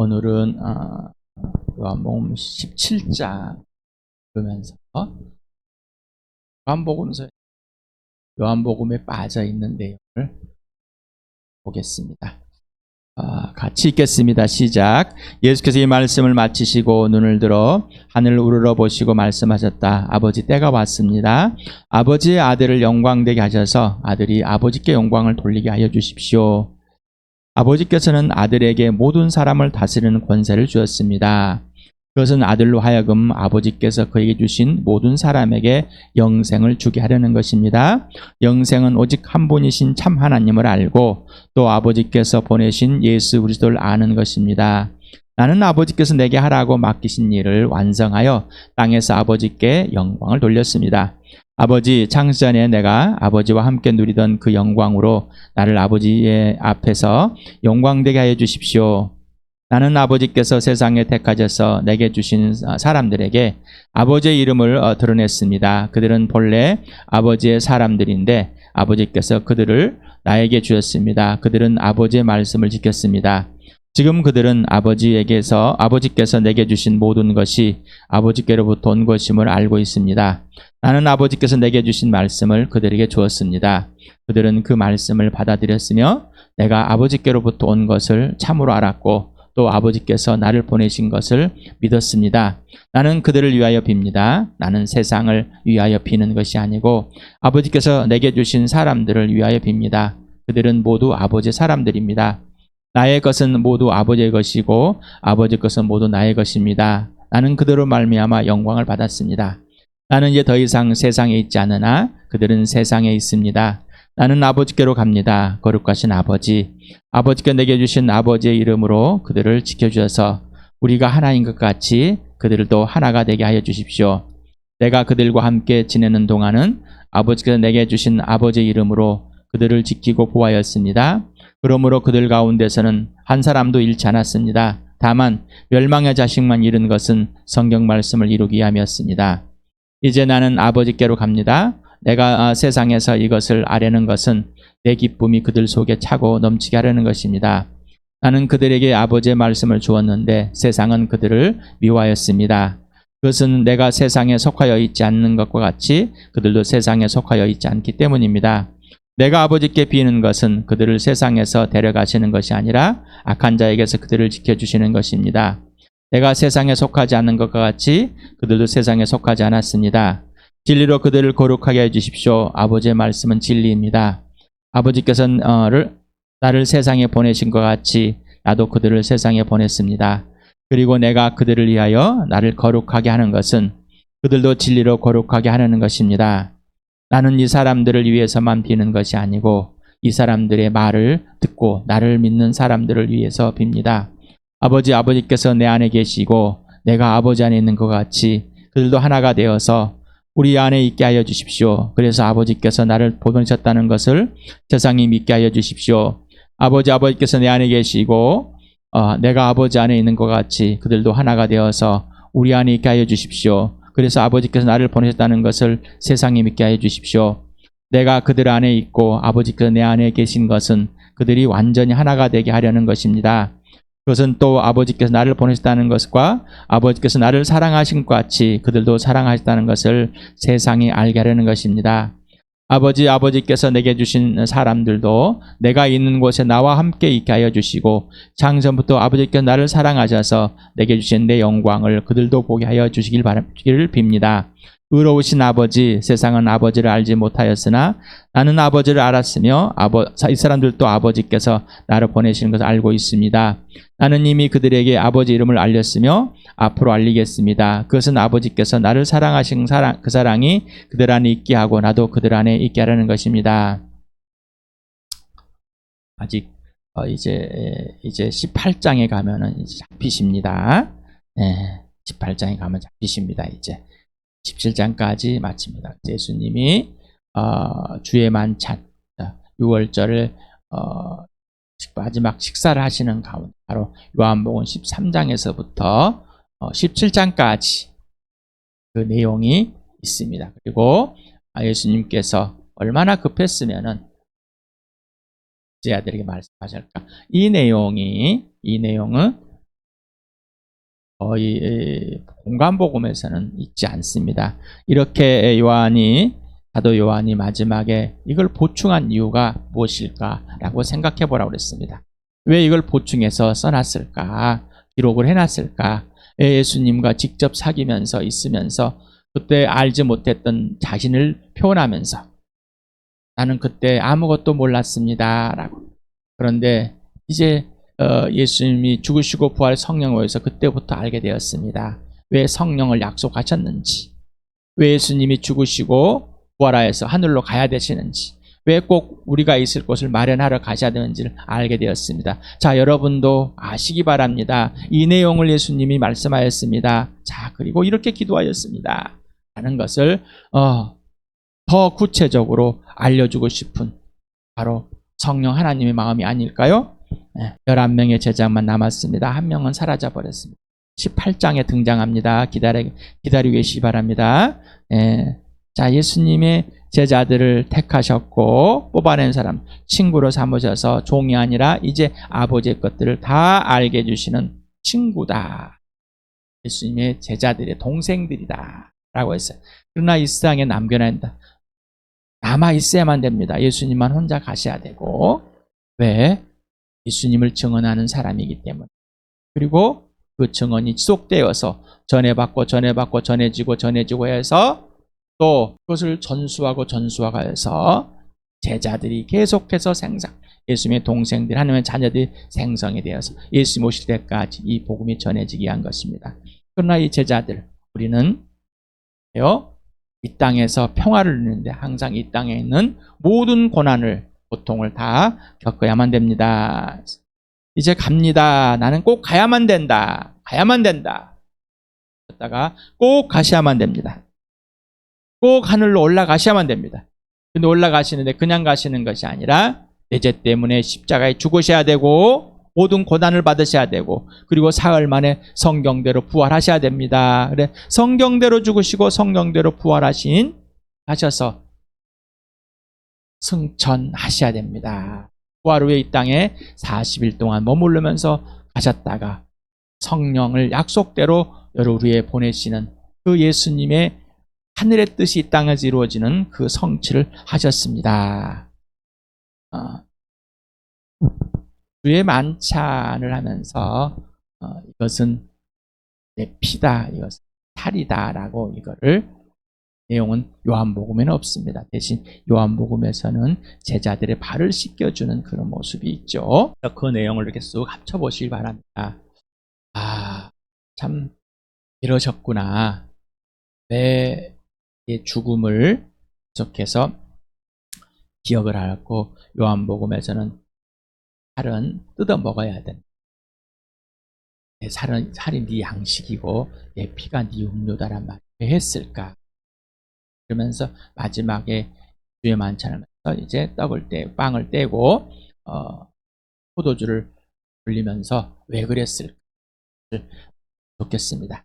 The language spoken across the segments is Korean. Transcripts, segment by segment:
오늘은 어, 요한복음 17장 보면서 요한복음서 요한복음에 빠져 있는 내용을 보겠습니다. 아, 같이 읽겠습니다. 시작. 예수께서 이 말씀을 마치시고 눈을 들어 하늘을 우러러 보시고 말씀하셨다. 아버지 때가 왔습니다. 아버지의 아들을 영광되게 하셔서 아들이 아버지께 영광을 돌리게 하여 주십시오. 아버지께서는 아들에게 모든 사람을 다스리는 권세를 주었습니다. 그것은 아들로 하여금 아버지께서 그에게 주신 모든 사람에게 영생을 주게 하려는 것입니다. 영생은 오직 한 분이신 참 하나님을 알고 또 아버지께서 보내신 예수 그리스도를 아는 것입니다. 나는 아버지께서 내게 하라고 맡기신 일을 완성하여 땅에서 아버지께 영광을 돌렸습니다. 아버지 창세 전에 내가 아버지와 함께 누리던 그 영광으로 나를 아버지의 앞에서 영광되게 하여 주십시오. 나는 아버지께서 세상에 택하셔서 내게 주신 사람들에게 아버지의 이름을 어, 드러냈습니다. 그들은 본래 아버지의 사람들인데 아버지께서 그들을 나에게 주었습니다. 그들은 아버지의 말씀을 지켰습니다. 지금 그들은 아버지에게서 아버지께서 내게 주신 모든 것이 아버지께로부터 온 것임을 알고 있습니다. 나는 아버지께서 내게 주신 말씀을 그들에게 주었습니다. 그들은 그 말씀을 받아들였으며 내가 아버지께로부터 온 것을 참으로 알았고 또 아버지께서 나를 보내신 것을 믿었습니다. 나는 그들을 위하여 빕니다. 나는 세상을 위하여 비는 것이 아니고 아버지께서 내게 주신 사람들을 위하여 빕니다. 그들은 모두 아버지 사람들입니다. 나의 것은 모두 아버지의 것이고 아버지 것은 모두 나의 것입니다. 나는 그들로 말미암아 영광을 받았습니다. 나는 이제 더 이상 세상에 있지 않으나 그들은 세상에 있습니다. 나는 아버지께로 갑니다. 거룩하신 아버지. 아버지께 내게 주신 아버지의 이름으로 그들을 지켜주셔서 우리가 하나인 것 같이 그들도 하나가 되게 하여 주십시오. 내가 그들과 함께 지내는 동안은 아버지께서 내게 주신 아버지의 이름으로 그들을 지키고 보하였습니다. 그러므로 그들 가운데서는 한 사람도 잃지 않았습니다. 다만 멸망의 자식만 잃은 것은 성경 말씀을 이루기 위함이었습니다. 이제 나는 아버지께로 갑니다. 내가 아, 세상에서 이것을 아려는 것은 내 기쁨이 그들 속에 차고 넘치게 하려는 것입니다. 나는 그들에게 아버지의 말씀을 주었는데 세상은 그들을 미워하였습니다. 그것은 내가 세상에 속하여 있지 않는 것과 같이 그들도 세상에 속하여 있지 않기 때문입니다. 내가 아버지께 비는 것은 그들을 세상에서 데려가시는 것이 아니라 악한 자에게서 그들을 지켜주시는 것입니다. 내가 세상에 속하지 않는 것과 같이 그들도 세상에 속하지 않았습니다. 진리로 그들을 거룩하게 해주십시오. 아버지의 말씀은 진리입니다. 아버지께서는 나를 세상에 보내신 것 같이 나도 그들을 세상에 보냈습니다. 그리고 내가 그들을 위하여 나를 거룩하게 하는 것은 그들도 진리로 거룩하게 하려는 것입니다. 나는 이 사람들을 위해서만 비는 것이 아니고 이 사람들의 말을 듣고 나를 믿는 사람들을 위해서 빕니다. 아버지, 아버지께서 내 안에 계시고 내가 아버지 안에 있는 것 같이 그들도 하나가 되어서 우리 안에 있게 하여 주십시오. 그래서 아버지께서 나를 보내셨다는 것을 세상이 믿게 하여 주십시오. 아버지, 아버지께서 내 안에 계시고 어, 내가 아버지 안에 있는 것 같이 그들도 하나가 되어서 우리 안에 있게 하여 주십시오. 그래서 아버지께서 나를 보내셨다는 것을 세상이 믿게 하여 주십시오. 내가 그들 안에 있고 아버지께서 내 안에 계신 것은 그들이 완전히 하나가 되게 하려는 것입니다. 그것은 또 아버지께서 나를 보내셨다는 것과 아버지께서 나를 사랑하신 것 같이 그들도 사랑하셨다는 것을 세상이 알게 하려는 것입니다. 아버지, 아버지께서 내게 주신 사람들도 내가 있는 곳에 나와 함께 있게 하여 주시고 창전부터 아버지께서 나를 사랑하셔서 내게 주신 내 영광을 그들도 보게 하여 주시길 빕니다. 의로우신 아버지, 세상은 아버지를 알지 못하였으나 나는 아버지를 알았으며 아버, 이 사람들도 아버지께서 나를 보내시는 것을 알고 있습니다. 나는 이미 그들에게 아버지 이름을 알렸으며 앞으로 알리겠습니다. 그것은 아버지께서 나를 사랑하신 사랑, 그 사랑이 그들 안에 있게 하고 나도 그들 안에 있게 하라는 것입니다. 아직 어, 이제 이제 18장에 가면은 잡히십니다. 네, 18장에 가면 잡히십니다. 이제 17장까지 마칩니다. 예수님이 어, 주의 만찬 6월절을 어, 마지막 식사를 하시는 가운데 바로 요한복음 13장에서부터 어, 17장까지 그 내용이 있습니다. 그리고 예수님께서 얼마나 급했으면은 제자들에게 말씀하실까? 이 내용이 이 내용은 에, 공간복음에서는 있지 않습니다. 이렇게 요한이 사도 요한이 마지막에 이걸 보충한 이유가 무엇일까라고 생각해 보라고 그랬습니다. 왜 이걸 보충해서 써놨을까? 기록을 해놨을까? 예수님과 직접 사귀면서 있으면서 그때 알지 못했던 자신을 표현하면서 나는 그때 아무것도 몰랐습니다. 라고. 그런데 이제 어, 예수님이 죽으시고 부활 성령을 위해서 그때부터 알게 되었습니다. 왜 성령을 약속하셨는지, 왜 예수님이 죽으시고 부활하여서 하늘로 가야 되시는지, 왜 꼭 우리가 있을 곳을 마련하러 가셔야 되는지를 알게 되었습니다. 자, 여러분도 아시기 바랍니다. 이 내용을 예수님이 말씀하였습니다. 자, 그리고 이렇게 기도하였습니다. 하는 것을 어, 더 구체적으로 알려주고 싶은 바로 성령 하나님의 마음이 아닐까요? 네, 11명의 제자만 남았습니다. 한 명은 사라져 버렸습니다. 18장에 등장합니다. 기다리, 기다리고 계시기 바랍니다. 예, 자, 예수님의 제자들을 택하셨고 뽑아낸 사람, 친구로 삼으셔서 종이 아니라 이제 아버지의 것들을 다 알게 해주시는 친구다. 예수님의 제자들의 동생들이다. 라고 했어요. 그러나 이 세상에 남겨놔야 한다. 남아 있어야만 됩니다. 예수님만 혼자 가셔야 되고. 왜? 예수님을 증언하는 사람이기 때문에. 그리고 그 증언이 지속되어서 전해받고 전해받고 전해지고 전해지고 해서 또 그것을 전수하고 전수하고 해서 제자들이 계속해서 생성, 예수님의 동생들, 하나님의 자녀들이 생성이 되어서 예수님 오실 때까지 이 복음이 전해지게 한 것입니다. 그러나 이 제자들, 우리는 요이 땅에서 평화를 누리는데 항상 이 땅에 있는 모든 고난을 고통을 다 겪어야만 됩니다. 이제 갑니다. 나는 꼭 가야만 된다. 가야만 된다. 다가 꼭 가셔야만 됩니다. 꼭 하늘로 올라가셔야만 됩니다. 근데 올라가시는데 그냥 가시는 것이 아니라 내 죄 때문에 십자가에 죽으셔야 되고 모든 고난을 받으셔야 되고 그리고 사흘 만에 성경대로 부활하셔야 됩니다. 그래 성경대로 죽으시고 성경대로 부활하신 하셔서 승천하셔야 됩니다. 부활 후에 이 땅에 40일 동안 머무르면서 가셨다가 성령을 약속대로 여러 위에 보내시는 그 예수님의 하늘의 뜻이 이 땅에서 이루어지는 그 성취를 하셨습니다. 어. 주의 만찬을 하면서 어, 이것은 내 피다, 이것은 살이다라고 이거를 내용은 요한복음에는 없습니다. 대신 요한복음에서는 제자들의 발을 씻겨주는 그런 모습이 있죠. 그 내용을 이렇게 쑥 합쳐보시기 바랍니다. 아, 참 이러셨구나. 내 죽음을 계속해서 기억을 하고 요한복음에서는 살은 뜯어 먹어야 된다. 내 살은, 살이 네 양식이고 내 피가 네 음료다란 말을 왜 했을까? 그러면서 마지막에 주의 만찬을 하면서 이제 떡을 떼, 빵을 떼고 어, 포도주를 불리면서 왜 그랬을까? 좋겠습니다.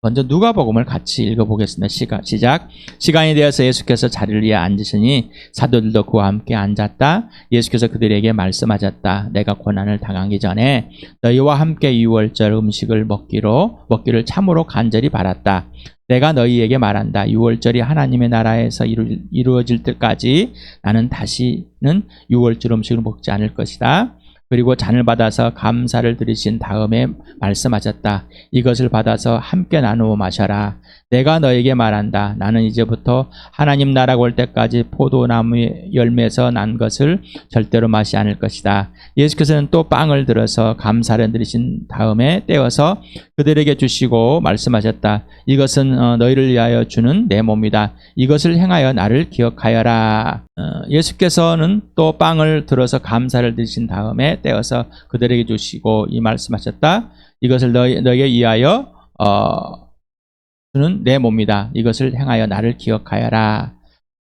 먼저 누가복음을 같이 읽어보겠습니다. 시가, 시작. 시간이 되어서 예수께서 자리를 위해 앉으시니 사도들도 그와 함께 앉았다. 예수께서 그들에게 말씀하셨다. 내가 고난을 당하기 전에 너희와 함께 유월절 음식을 먹기로 먹기를 참으로 간절히 바랐다. 내가 너희에게 말한다. 유월절이 하나님의 나라에서 이루, 이루 어질 때까지 나는 다시는 유월절 음식을 먹지 않을 것이다. 그리고 잔을 받아서 감사를 드리신 다음에 말씀하셨다. 이것을 받아서 함께 나누어 마셔라. 내가 너에게 말한다. 나는 이제부터 하나님 나라 올 때까지 포도나무 열매에서 난 것을 절대로 마시 않을 것이다. 예수께서는 또 빵을 들어서 감사를 드리신 다음에 떼어서 그들에게 주시고 말씀하셨다. 이것은 어, 너희를 위하여 주는 내 몸이다. 이것을 행하여 나를 기억하여라. 어, 예수께서는 또 빵을 들어서 감사를 드리신 다음에 떼어서 그들에게 주시고 이 말씀하셨다. 이것을 너희, 너희에 위하여 어, 주는 내 몸이다. 이것을 행하여 나를 기억하여라.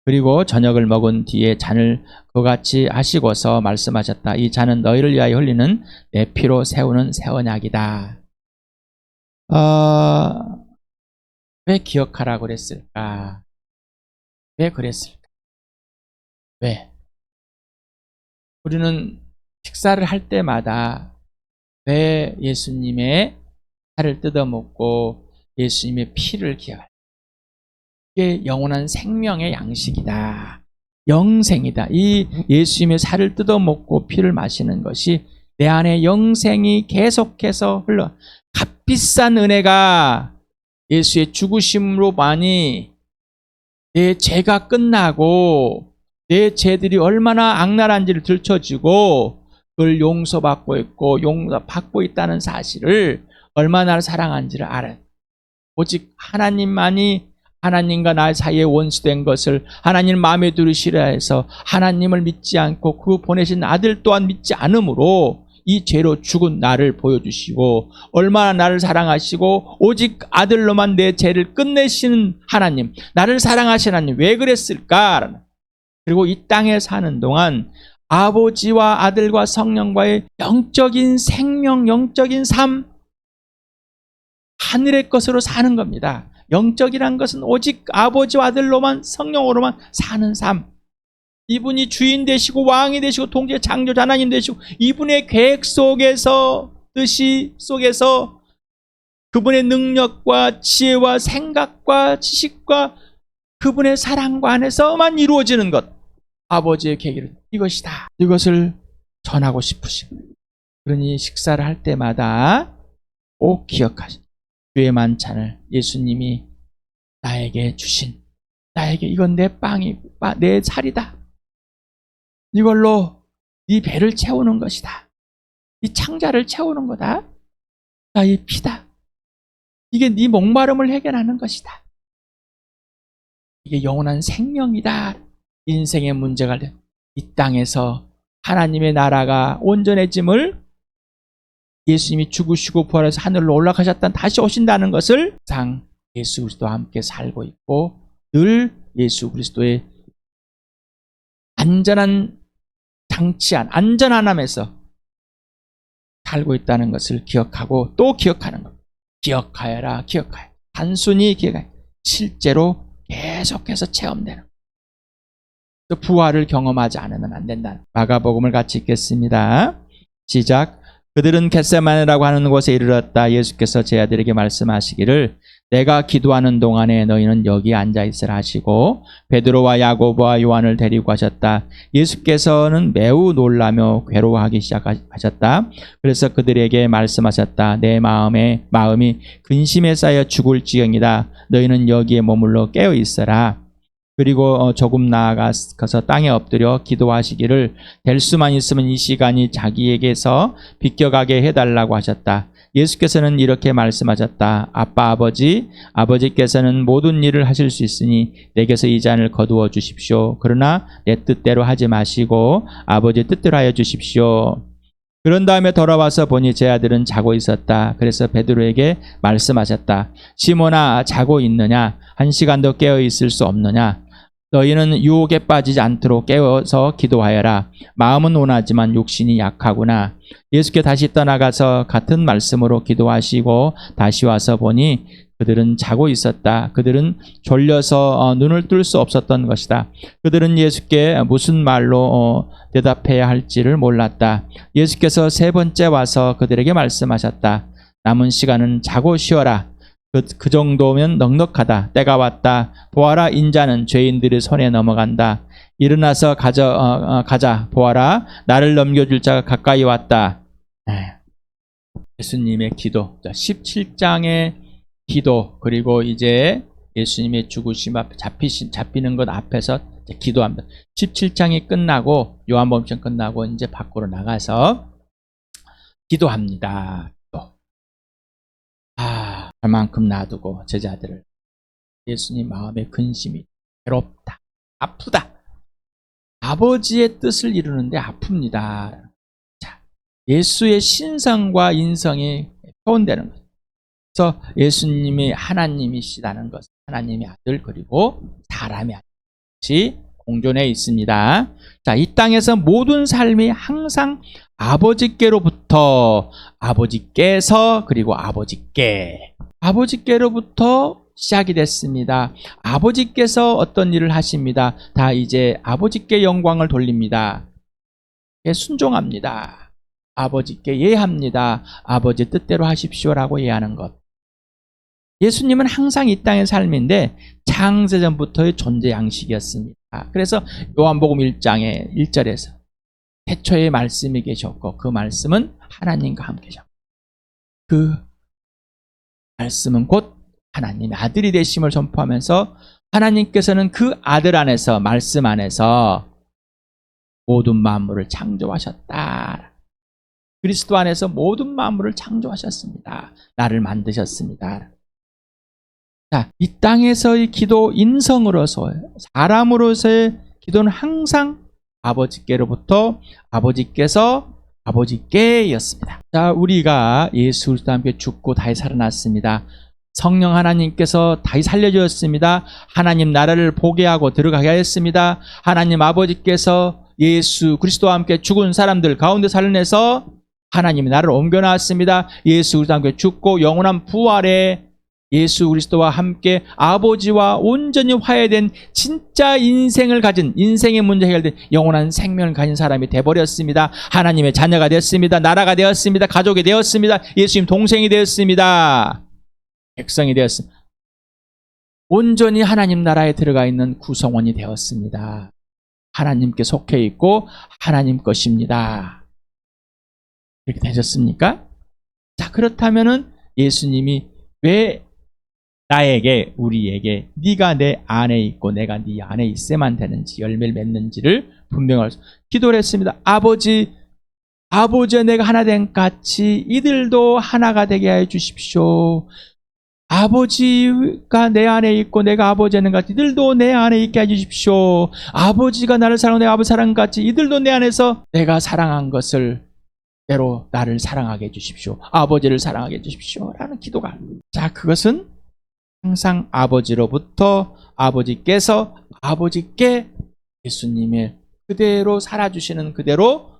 그리고 저녁을 먹은 뒤에 잔을 그같이 하시고서 말씀하셨다. 이 잔은 너희를 위하여 흘리는 내 피로 세우는 새 언약이다. 어, 왜 기억하라고 그랬을까? 왜 그랬을까? 왜? 우리는 식사를 할 때마다 왜 예수님의 살을 뜯어먹고 예수님의 피를 기억할 이게 영원한 생명의 양식이다. 영생이다. 이 예수님의 살을 뜯어먹고 피를 마시는 것이 내 안에 영생이 계속해서 흘러 값비싼 은혜가 예수의 죽으심으로 많이 내 죄가 끝나고 내 죄들이 얼마나 악랄한지를 들춰지고 그걸 용서받고 있고 용서받고 있다는 사실을 얼마나 사랑한지를 알아요. 오직 하나님만이 하나님과 나 사이에 원수된 것을 하나님 마음에 두기 싫어해서 하나님을 믿지 않고 그 보내신 아들 또한 믿지 않으므로 이 죄로 죽은 나를 보여주시고 얼마나 나를 사랑하시고 오직 아들로만 내 죄를 끝내시는 하나님 나를 사랑하시는 하나님 왜 그랬을까? 그리고 이 땅에 사는 동안 아버지와 아들과 성령과의 영적인 생명, 영적인 삶, 하늘의 것으로 사는 겁니다. 영적이란 것은 오직 아버지와 아들로만 성령으로만 사는 삶. 이분이 주인 되시고 왕이 되시고 통제 창조자 하나님 되시고 이분의 계획 속에서 뜻이 속에서 그분의 능력과 지혜와 생각과 지식과 그분의 사랑과 안에서만 이루어지는 것. 아버지의 계획은 이것이다. 이것을 전하고 싶으시고 그러니 식사를 할 때마다 꼭 기억하시. 주의 만찬을 예수님이 나에게 주신 나에게 이건 내 빵이 빠- 내 살이다. 이걸로 네 배를 채우는 것이다. 이 창자를 채우는 거다. 나의 피다. 이게 네 목마름을 해결하는 것이다. 이게 영원한 생명이다. 인생의 문제가 돼. 이 땅에서 하나님의 나라가 온전해짐을 예수님이 죽으시고 부활해서 하늘로 올라가셨다 다시 오신다는 것을 상 예수 그리스도와 함께 살고 있고 늘 예수 그리스도의 안전한 장치한 안전한 함에서 살고 있다는 것을 기억하고 또 기억하는 것. 기억하여라, 기억하여. 단순히 기억하여. 실제로 계속해서 체험되는. 또 부활을 경험하지 않으면 안 된다. 마가복음을 같이 읽겠습니다. 시작. 그들은 겟세마네라고 하는 곳에 이르렀다. 예수께서 제 아들에게 말씀하시기를 내가 기도하는 동안에 너희는 여기 앉아 있으라 하시고 베드로와 야고보와 요한을 데리고 가셨다. 예수께서는 매우 놀라며 괴로워하기 시작하셨다. 그래서 그들에게 말씀하셨다. 내 마음에 마음이 근심에 쌓여 죽을 지경이다. 너희는 여기에 머물러 깨어 있어라. 그리고 어, 조금 나아가서 땅에 엎드려 기도하시기를 될 수만 있으면 이 시간이 자기에게서 비껴가게 해달라고 하셨다. 예수께서는 이렇게 말씀하셨다. 아빠 아버지, 아버지께서는 모든 일을 하실 수 있으니 내게서 이 잔을 거두어 주십시오. 그러나 내 뜻대로 하지 마시고 아버지 뜻대로 하여 주십시오. 그런 다음에 돌아와서 보니 제 아들은 자고 있었다. 그래서 베드로에게 말씀하셨다. 시몬아 자고 있느냐? 한 시간도 깨어 있을 수 없느냐? 너희는 유혹에 빠지지 않도록 깨어서 기도하여라. 마음은 원하지만 욕심이 약하구나. 예수께 다시 떠나가서 같은 말씀으로 기도하시고 다시 와서 보니 그들은 자고 있었다. 그들은 졸려서 어, 눈을 뜰 수 없었던 것이다. 그들은 예수께 무슨 말로 어, 대답해야 할지를 몰랐다. 예수께서 세 번째 와서 그들에게 말씀하셨다. 남은 시간은 자고 쉬어라. 그, 그 정도면 넉넉하다. 때가 왔다. 보아라 인자는 죄인들의 손에 넘어간다. 일어나서 가져, 어, 어, 가자. 보아라 나를 넘겨줄 자가 가까이 왔다. 네. 예수님의 기도. 17장의 기도 그리고 이제 예수님의 죽으심 앞에 잡히신 잡히는 것 앞에서 기도합니다. 17장이 끝나고 요한복음 끝나고 이제 밖으로 나가서 기도합니다. 얼만큼 놔두고 제자들을 예수님 마음에 근심이 괴롭다. 아프다. 아버지의 뜻을 이루는데 아픕니다. 자, 예수의 신성과 인성이 표현되는 거죠. 그래서 예수님이 하나님이시다는 것, 하나님의 아들 그리고 사람의 아들이 공존해 있습니다. 자, 이 땅에서 모든 삶이 항상 아버지께로부터 아버지께서 그리고 아버지께 아버지께로부터 시작이 됐습니다. 아버지께서 어떤 일을 하십니다. 다 이제 아버지께 영광을 돌립니다. 예, 순종합니다. 아버지께 예합니다. 아버지 뜻대로 하십시오라고 예하는 것. 예수님은 항상 이 땅의 삶인데 창세전부터의 존재 양식이었습니다. 그래서 요한복음 1장의 1절에서 태초에 말씀이 계셨고 그 말씀은 하나님과 함께 계셨고 그 말씀은 곧 하나님의 아들이 되심을 선포하면서 하나님께서는 그 아들 안에서 말씀 안에서 모든 만물을 창조하셨다. 그리스도 안에서 모든 만물을 창조하셨습니다. 나를 만드셨습니다. 자, 이 땅에서의 기도 인성으로서 사람으로서의 기도는 항상 아버지께로부터 아버지께서 아버지께였습니다. 자, 우리가 예수 그리스도와 함께 죽고 다시 살아났습니다. 성령 하나님께서 다시 살려주었습니다. 하나님 나라를 보게 하고 들어가게 하였습니다. 하나님 아버지께서 예수 그리스도와 함께 죽은 사람들 가운데 살려내서 하나님의 나라를 옮겨놨습니다. 예수 그리스도와 함께 죽고 영원한 부활에 예수 그리스도와 함께 아버지와 온전히 화해된 진짜 인생을 가진 인생의 문제 해결된 영원한 생명을 가진 사람이 돼버렸습니다. 하나님의 자녀가 됐습니다. 나라가 되었습니다. 가족이 되었습니다. 예수님 동생이 되었습니다. 백성이 되었습니다. 온전히 하나님 나라에 들어가 있는 구성원이 되었습니다. 하나님께 속해 있고 하나님 것입니다. 이렇게 되셨습니까? 자, 그렇다면은 예수님이 왜 나에게 우리에게 네가 내 안에 있고 내가 네 안에 있어야만 되는지 열매를 맺는지를 분명할 수 기도를 했습니다. 아버지 아버지와 내가 하나 된 같이 이들도 하나가 되게 해 주십시오. 아버지가 내 안에 있고 내가 아버지 하는 같이 이들도 내 안에 있게 해 주십시오. 아버지가 나를 사랑하고 내가 아버지 사랑한 같이 이들도 내 안에서 내가 사랑한 것을 대로 나를 사랑하게 해 주십시오. 아버지를 사랑하게 해 주십시오. 라는 기도가. 자, 그것은 항상 아버지로부터 아버지께서 아버지께 예수님의 그대로 살아주시는 그대로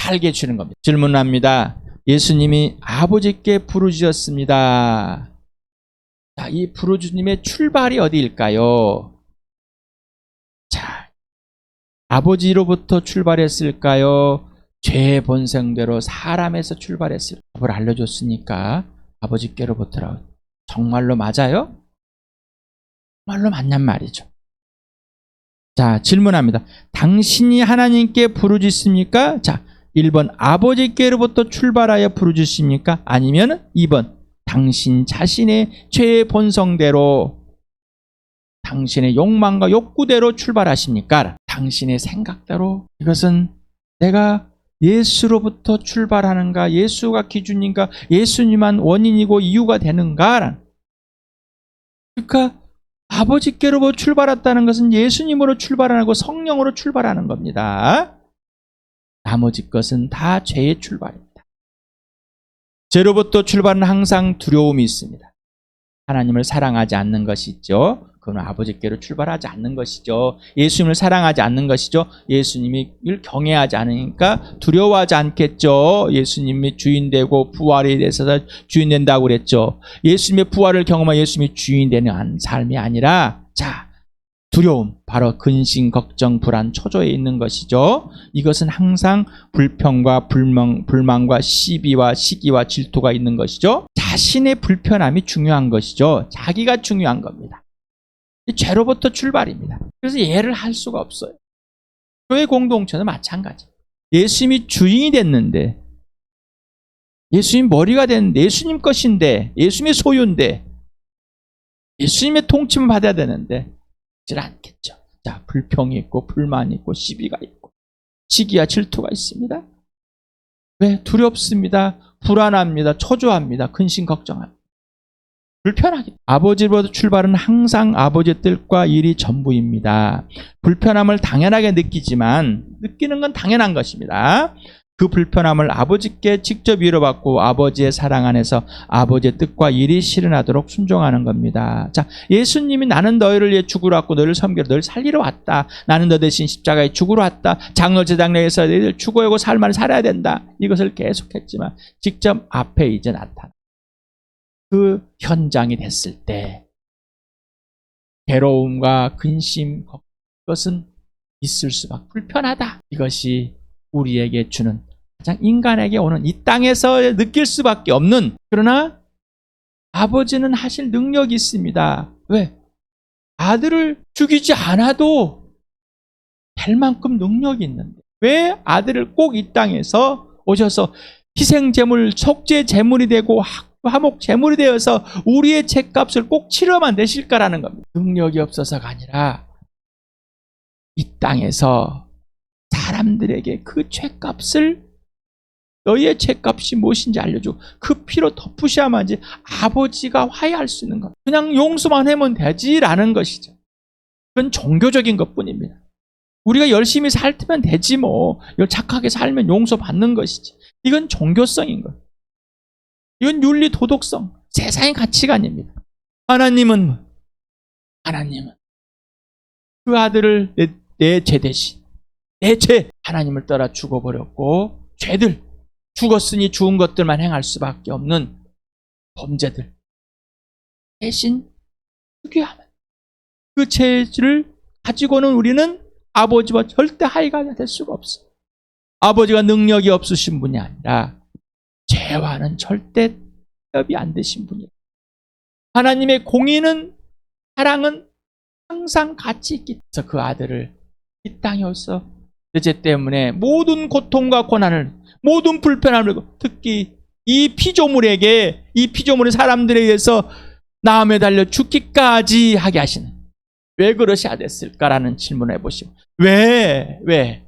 살게 해주시는 겁니다. 질문합니다. 예수님이 아버지께 부르짖었습니다. 자, 이 부르짖음의 출발이 어디일까요? 자, 아버지로부터 출발했을까요? 죄의 본성대로 사람에서 출발했을까요? 답을 알려줬으니까 아버지께로부터라고. 정말로 맞아요? 정말로 맞냔 말이죠. 자, 질문합니다. 당신이 하나님께 부르짖습니까? 자, 1번 아버지께로부터 출발하여 부르짖습니까? 아니면 2번 당신 자신의 죄의 본성대로 당신의 욕망과 욕구대로 출발하십니까? 당신의 생각대로 이것은 내가 예수로부터 출발하는가? 예수가 기준인가? 예수님만 원인이고 이유가 되는가? 그러니까 아버지께로부터 출발했다는 것은 예수님으로 출발하고 성령으로 출발하는 겁니다. 나머지 것은 다 죄의 출발입니다. 죄로부터 출발은 항상 두려움이 있습니다. 하나님을 사랑하지 않는 것이 있죠. 그건 아버지께로 출발하지 않는 것이죠. 예수님을 사랑하지 않는 것이죠. 예수님을 경외하지 않으니까 두려워하지 않겠죠. 예수님이 주인 되고 부활에 대해서 주인 된다고 그랬죠. 예수님의 부활을 경험한 예수님이 주인 되는 삶이 아니라 자 두려움, 바로 근심, 걱정, 불안, 초조에 있는 것이죠. 이것은 항상 불평과 불망, 불만과 시비와 시기와 질투가 있는 것이죠. 자신의 불편함이 중요한 것이죠. 자기가 중요한 겁니다. 죄로부터 출발입니다. 그래서 예를 할 수가 없어요. 교회 공동체는 마찬가지. 예수님이 주인이 됐는데, 예수님 머리가 됐는데, 예수님 것인데, 예수님의 소유인데, 예수님의 통치만 받아야 되는데, 질 않겠죠. 자, 불평이 있고, 불만이 있고, 시비가 있고, 시기와 질투가 있습니다. 왜? 두렵습니다. 불안합니다. 초조합니다. 근심 걱정합니다. 불편하게. 아버지로부터 출발은 항상 아버지의 뜻과 일이 전부입니다. 불편함을 당연하게 느끼지만 느끼는 건 당연한 것입니다. 그 불편함을 아버지께 직접 위로받고 아버지의 사랑 안에서 아버지의 뜻과 일이 실현하도록 순종하는 겁니다. 자, 예수님이 나는 너희를 위해 죽으러 왔고 너희를 섬기러 너희를 살리러 왔다. 나는 너 대신 십자가에 죽으러 왔다. 장로 제장내에서 너희를 죽어야고 삶을 살아야 된다. 이것을 계속했지만 직접 앞에 이제 나타나. 그 현장이 됐을 때 괴로움과 근심 그것은 있을 수밖에 불편하다. 이것이 우리에게 주는 가장 인간에게 오는 이 땅에서 느낄 수밖에 없는 그러나 아버지는 하실 능력이 있습니다. 왜? 아들을 죽이지 않아도 될 만큼 능력이 있는데 왜 아들을 꼭 이 땅에서 오셔서 희생 제물, 속죄 제물이 되고 하- 화목 제물이 되어서 우리의 죄값을 꼭 치러만 내실까라는 겁니다. 능력이 없어서가 아니라 이 땅에서 사람들에게 그 죄값을 너희의 죄값이 무엇인지 알려주고 그 피로 덮으셔야만지 아버지가 화해할 수 있는 것. 그냥 용서만 하면 되지라는 것이죠. 그건 종교적인 것뿐입니다. 우리가 열심히 살면 되지 뭐. 착하게 살면 용서받는 것이지. 이건 종교성인 것. 이건 윤리 도덕성, 세상의 가치관입니다. 하나님은 하나님은 그 아들을 내죄 대신 내 죄 하나님을 따라 죽어버렸고 죄들 죽었으니 죽은 것들만 행할 수밖에 없는 범죄들 대신 죽여야만 그 죄를 가지고는 우리는 아버지와 절대 하이가 될 수가 없어. 아버지가 능력이 없으신 분이 아니라 죄와는 절대 협이 안 되신 분이에요. 하나님의 공의는 사랑은 항상 같이 있기 때문에 그 아들을 이 땅에 오서 죄 때문에 모든 고통과 고난을 모든 불편함을 특히 이 피조물에게 이 피조물의 사람들에 의해서 나음에 달려 죽기까지 하게 하시는 왜 그러셔야 됐을까라는 질문을 해보시오. 왜? 왜?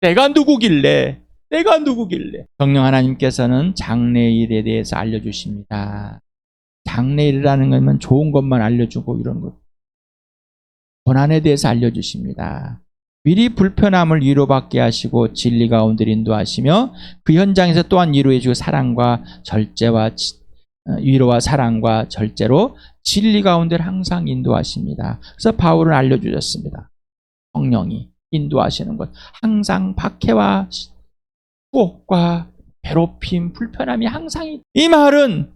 내가 누구길래? 내가 누구길래? 성령 하나님께서는 장래일에 대해서 알려주십니다. 장래일이라는 것은 좋은 것만 알려주고 이런 것. 고난에 대해서 알려주십니다. 미리 불편함을 위로받게 하시고 진리 가운데 인도하시며 그 현장에서 또한 위로해 주고 사랑과 절제와 지- 어, 위로와 사랑과 절제로 진리 가운데를 항상 인도하십니다. 그래서 바울은 알려주셨습니다. 성령이 인도하시는 것. 항상 박해와 후옥과 괴롭힘, 불편함이 항상 있- 이 말은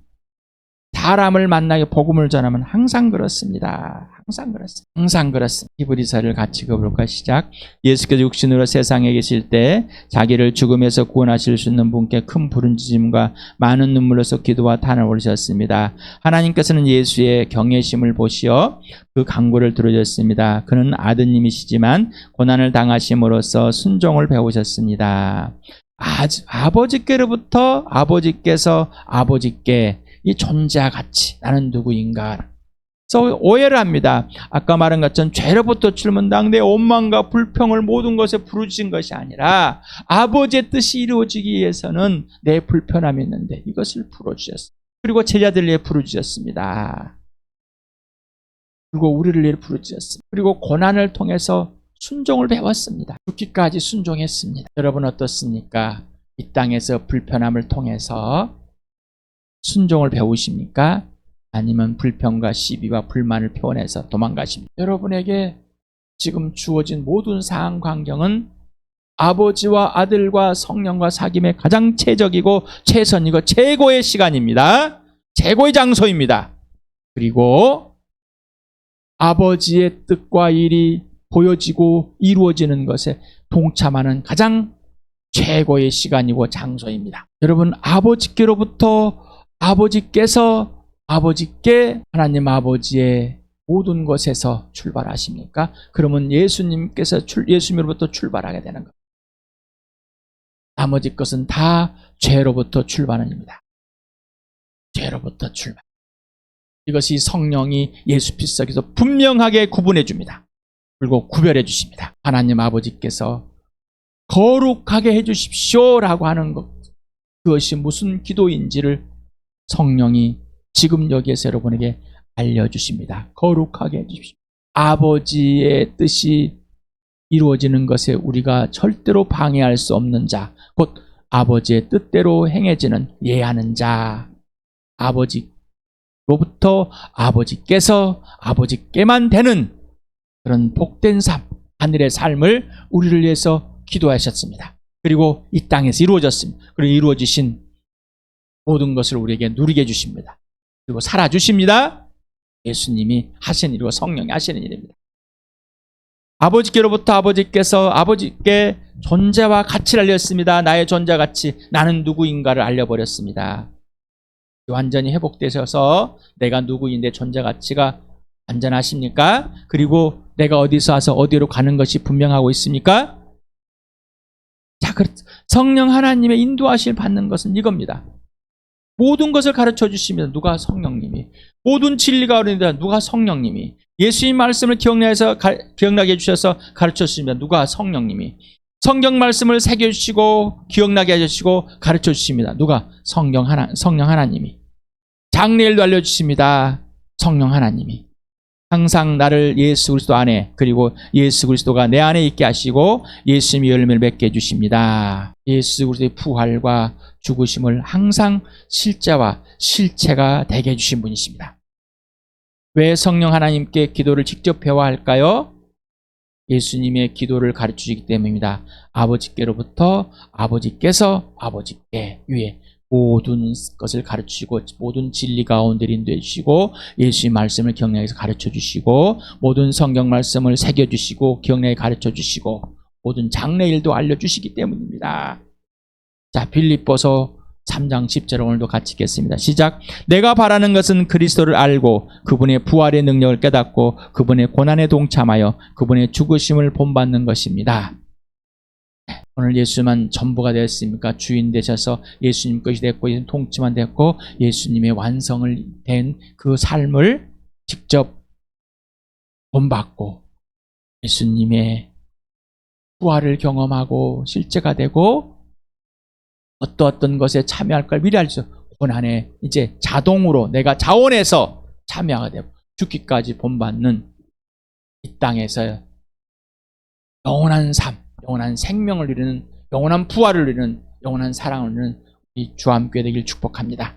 사람을 만나게 복음을 전하면 항상 그렇습니다. 항상 그렇습니다. 항상 그렇습니다. 히브리서를 같이 읽어볼까 시작. 예수께서 육신으로 세상에 계실 때 자기를 죽음에서 구원하실 수 있는 분께 큰 부른짖음과 많은 눈물로서 기도와 탄을 올리셨습니다. 하나님께서는 예수의 경외심을 보시어 그 강구를 들어줬습니다. 그는 아드님이시지만 고난을 당하심으로써 순종을 배우셨습니다. 아, 아버지께로부터 아버지께서 아버지께 이 존재와 같이 나는 누구인가 그래서 오해를 합니다. 아까 말한 것처럼 죄로부터 출문당 내 원망과 불평을 모든 것에 부르짖은 것이 아니라 아버지의 뜻이 이루어지기 위해서는 내 불편함이 있는데 이것을 풀어주셨습니다. 그리고 제자들 위해 부르짖었습니다. 그리고 우리를 위해 부르짖었습니다. 그리고 고난을 통해서 순종을 배웠습니다. 죽기까지 순종했습니다. 여러분 어떻습니까? 이 땅에서 불편함을 통해서 순종을 배우십니까? 아니면 불평과 시비와 불만을 표현해서 도망가십니까? 여러분에게 지금 주어진 모든 상황 환경은 아버지와 아들과 성령과 사귐의 가장 최적이고 최선이고 최고의 시간입니다. 최고의 장소입니다. 그리고 아버지의 뜻과 일이 보여지고 이루어지는 것에 동참하는 가장 최고의 시간이고 장소입니다. 여러분 아버지께로부터 아버지께서 아버지께 하나님 아버지의 모든 것에서 출발하십니까? 그러면 예수님께서 출, 예수님으로부터 출발하게 되는 것. 나머지 것은 다 죄로부터 출발입니다. 죄로부터 출발. 이것이 성령이 예수 피석에서 분명하게 구분해 줍니다. 그리고 구별해 주십니다. 하나님 아버지께서 거룩하게 해 주십시오라고 하는 것. 그것이 무슨 기도인지를 성령이 지금 여기에서 여러분에게 알려주십니다. 거룩하게 해주십시오. 아버지의 뜻이 이루어지는 것에 우리가 절대로 방해할 수 없는 자, 곧 아버지의 뜻대로 행해지는 예하는 자, 아버지로부터 아버지께서 아버지께만 되는 그런 복된 삶, 하늘의 삶을 우리를 위해서 기도하셨습니다. 그리고 이 땅에서 이루어졌습니다. 그리고 이루어지신 모든 것을 우리에게 누리게 해주십니다. 그리고 살아주십니다. 예수님이 하신 일이고 성령이 하시는 일입니다. 아버지께로부터 아버지께서 아버지께 존재와 가치를 알렸습니다. 나의 존재 가치, 나는 누구인가를 알려버렸습니다. 완전히 회복되셔서 내가 누구인데 존재 가치가 안전하십니까? 그리고 내가 어디서 와서 어디로 가는 것이 분명하고 있습니까? 자, 그 성령 하나님의 인도하실 받는 것은 이겁니다. 모든 것을 가르쳐 주십니다. 누가 성령님이. 모든 진리가 어른이다. 누가 성령님이. 예수님 말씀을 기억나해서 가- 기억나게 해주셔서 가르쳐 주십니다. 누가 성령님이. 성경 말씀을 새겨 주시고 기억나게 해주시고 가르쳐 주십니다. 누가 성령 하나 성령 하나님이. 장례일도 알려 주십니다. 성령 하나님이. 항상 나를 예수 그리스도 안에 그리고 예수 그리스도가 내 안에 있게 하시고 예수님의 열매를 맺게 해주십니다. 예수 그리스도의 부활과 죽으심을 항상 실제와 실체가 되게 해주신 분이십니다. 왜 성령 하나님께 기도를 직접 배워야 할까요? 예수님의 기도를 가르치시기 때문입니다. 아버지께로부터 아버지께서 아버지께 위에 모든 것을 가르치시고 모든 진리 가운데 인도해 주시고 예수의 말씀을 기억나게 가르쳐 주시고 모든 성경 말씀을 새겨 주시고 기억나게 가르쳐 주시고 모든 장래일도 알려 주시기 때문입니다. 자, 빌립보서 3장 10절 오늘도 같이 읽겠습니다. 시작. 내가 바라는 것은 그리스도를 알고 그분의 부활의 능력을 깨닫고 그분의 고난에 동참하여 그분의 죽으심을 본받는 것입니다. 오늘 예수만 전부가 되었습니까? 주인 되셔서 예수님 것이 됐고 예수님 통치만 됐고 예수님의 완성을 된 그 삶을 직접 본받고 예수님의 부활을 경험하고 실제가 되고 어떠 어떤 것에 참여할 걸 미리 알죠. 고난에 이제 자동으로 내가 자원해서 참여하게 되고 죽기까지 본받는 이 땅에서 영원한 삶, 영원한 생명을 누리는 영원한 부활을 누리는 영원한 사랑을 누리는 이 주함교회 되길 축복합니다.